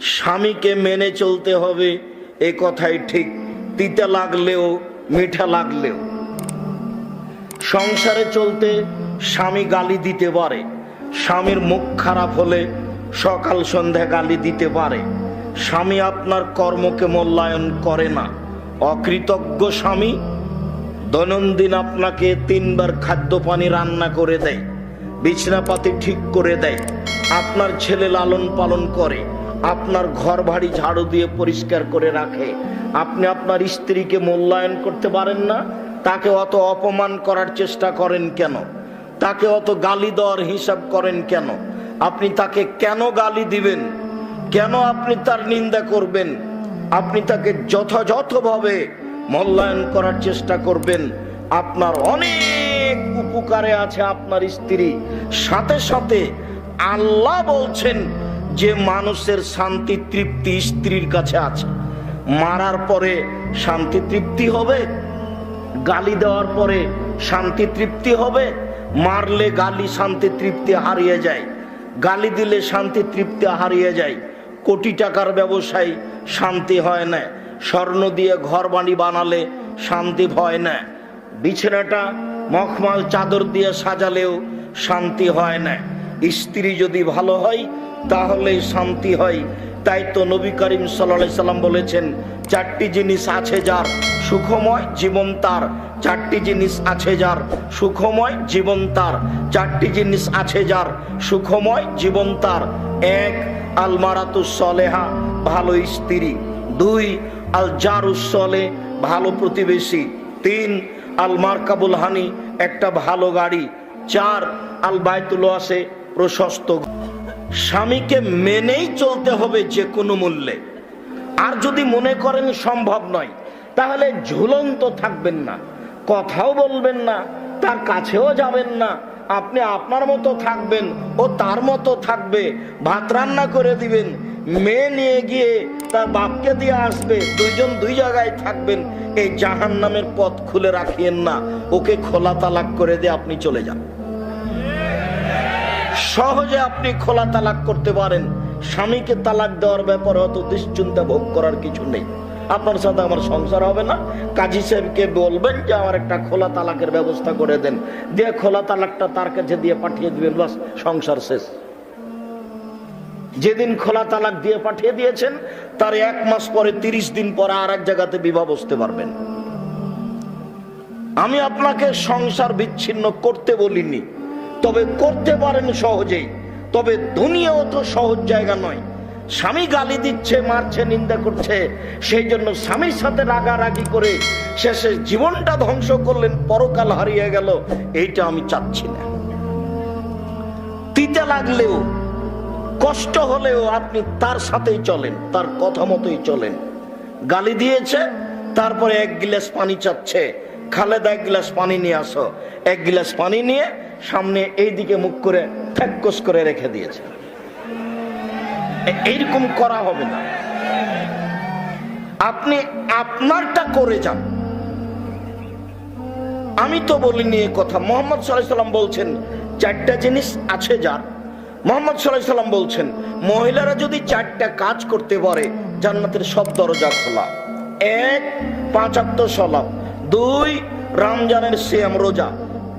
স্বামীকে মেনে চলতে হবে, এ কথাই ঠিক। তিতা লাগলেও, মিঠা লাগলেও। সংসারে চলতে স্বামী গালি দিতে পারে। স্বামীর মুখ খারাপ হলে সকাল সন্ধ্যা গালি দিতে পারে। স্বামী আপনার কর্মকে মূল্যায়ন করে না। অকৃতজ্ঞ স্বামী দৈনন্দিন আপনাকে তিনবার খাদ্য পানি রান্না করে দেয়, বিছনাপাতি ঠিক করে দেয়, আপনার ছেলে লালন পালন করে। আপনার ঘর বাড়ি ঝাড়ু দিয়ে পরিষ্কার করে রাখে। আপনি আপনার স্ত্রীকে মূল্যায়ন করতে পারেন না, তাকে অত অপমান করার চেষ্টা করেন কেন? তাকে অত গালি দেওয়ার হিসাব করেন কেন? আপনি তাকে কেন গালি দিবেন? কেন আপনি তার নিন্দা করবেন? আপনি তাকে যথাযথভাবে মূল্যায়ন করার চেষ্টা করবেন। আপনার অনেক উপকারে আছে আপনার স্ত্রী। সাথে সাথে আল্লাহ বলছেন যে মানুষের শান্তি, তৃপ্তি স্ত্রীর কাছে আছে। মারার পরে শান্তি, তৃপ্তি হবে। গালি দেওয়ার পরে শান্তি, তৃপ্তি হবে। মারলে গালি, শান্তি, তৃপ্তি হারিয়ে যায়। গালি দিলে শান্তি, তৃপ্তি হারিয়ে যায়। কোটি টাকার ব্যবসায় শান্তি হয় না। স্বর্ণ দিয়ে ঘর বাড়ি বানালে শান্তি হয় না। বিছানাটা মখমাল, চাদর দিয়ে সাজালেও শান্তি হয় না। স্ত্রী যদি ভালো হয়, তাহলে শান্তি হয়। তাই তো নবী করিম সাল্লা সাল্লাম বলেছেন, চারটি জিনিস আছে যার সুখময় জীবন তার। চারটি জিনিস আছে যার সুখময় জীবন তার। চারটি জিনিস আছে যার সুখময় জীবন তার। এক, আলমারাতু সলেহা, ভালো স্ত্রী। দুই আল জারুসলে ভালো প্রতিবেশী। তিন আল মার্কাবুল হানি, একটা ভালো গাড়ি। চার আল বায়তুল আসে প্রশস্ত। স্বামীকে মেনেই চলতে হবে যে কোনো মূল্যে। আর যদি মনে করেন সম্ভব নয়, তাহলে ঝুলন্ত থাকবেন না। কথাও বলবেন না, তার কাছেও যাবেন না। আপনি আপনার মতো থাকবেন ও তার মতো থাকবে। ভাত রান্না করে দিবেন। মেয়ে নিয়ে গিয়ে তার বাপকে দিয়ে আসবে। দুইজন দুই জায়গায় থাকবেন। এই জাহান নামের পথ খুলে রাখিয়েন না। ওকে খোলা তালাক করে দিয়ে আপনি চলে যান। সহজে আপনি খোলা তালাক করতে পারেন। স্বামীকে তালাক দেওয়ার ব্যাপারে অত দুশ্চিন্তা ভোগ করার কিছু নেই। আপনার সাথে আমার সংসার হবে না। কাজী সাহেবকে বলবেন যে আমার একটা খোলা তালাকের ব্যবস্থা করে দেন। দিয়ে খোলা তালাকটা তার কাছে দিয়ে পাঠিয়ে দিবেন, বাস সংসার শেষ। যেদিন খোলা তালাক দিয়ে পাঠিয়ে দিয়েছেন, তার এক মাস পরে, তিরিশ দিন পরে আর এক জায়গাতে বিবাহ বসতে পারবেন। আমি আপনাকে সংসার বিচ্ছিন্ন করতে বলিনি। তবে করতে পারেন সহজেই। তবে দুনিয়াও তো সহজ জায়গা নয়। স্বামী গালি দিচ্ছে, মারছে, নিন্দা করছে, সেই জন্য স্বামীর সাথে রাগারাগি করে শেষে জীবনটা ধ্বংস করলেন, পরকাল হারিয়ে গেল, এইটা আমি চাচ্ছি না। তিতে লাগলেও, কষ্ট হলেও আপনি তার সাথেই চলেন, তার কথা মতোই চলেন। গালি দিয়েছে, তারপরে এক গিলাস পানি চাচ্ছে। খালেদা, এক গিলাস পানি নিয়ে আসো। এক গিলাস পানি নিয়ে সামনে এই দিকে মুখ করে ফ্যাক্কস করে রেখে দিয়েছে। এইরকম করা হবে না। আপনি আপনারটা করে যান। আমি তো বলিনি এ কথা। মোহাম্মদ সাল্লাম বলছেন, চারটা জিনিস আছে যার। মোহাম্মদ সাল্লাম বলছেন, মহিলারা যদি চারটা কাজ করতে পারে, জান্নাতের সব দরজা খোলা। এক পাঁচাত্তর সলাপ। দুই, রমজানের সিয়াম রোজা।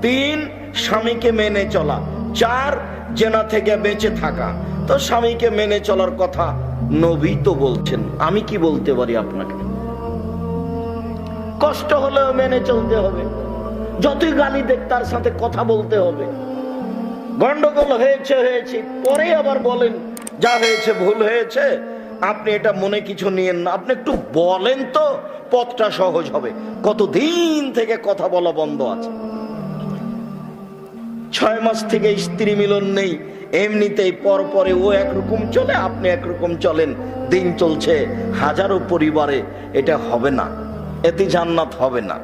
তিন স্বামীকে মেনে চলা চার জেনা থেকে বেঁচে থাকা। তো স্বামীকে মেনে চলার কথা নবী তো বলছেন। আমি কি বলতে পারি আপনাকে? কষ্ট হলেও মেনে চলতে হবে। যতই গালি দেখ, তার সাথে কথা বলতে হবে। গন্ডগোল হয়েছে হয়েছে। পরে আবার বলেন, যা হয়েছে ভুল হয়েছে, আপনি এটা মনে কিছু নিয়েন না। আপনি একটু বলেন তো, পথটা সহজ হবে। কতদিন থেকে কথা বলা বন্ধ আছে? ছয় মাস থেকে স্ত্রী মিলন নেই। এমনিতেই পরপরে ও একরকম চলে, আপনি একরকম চলেন। দিন চলছে হাজারো পরিবারে। এটা হবে না। এতে জান্নাত হবে না।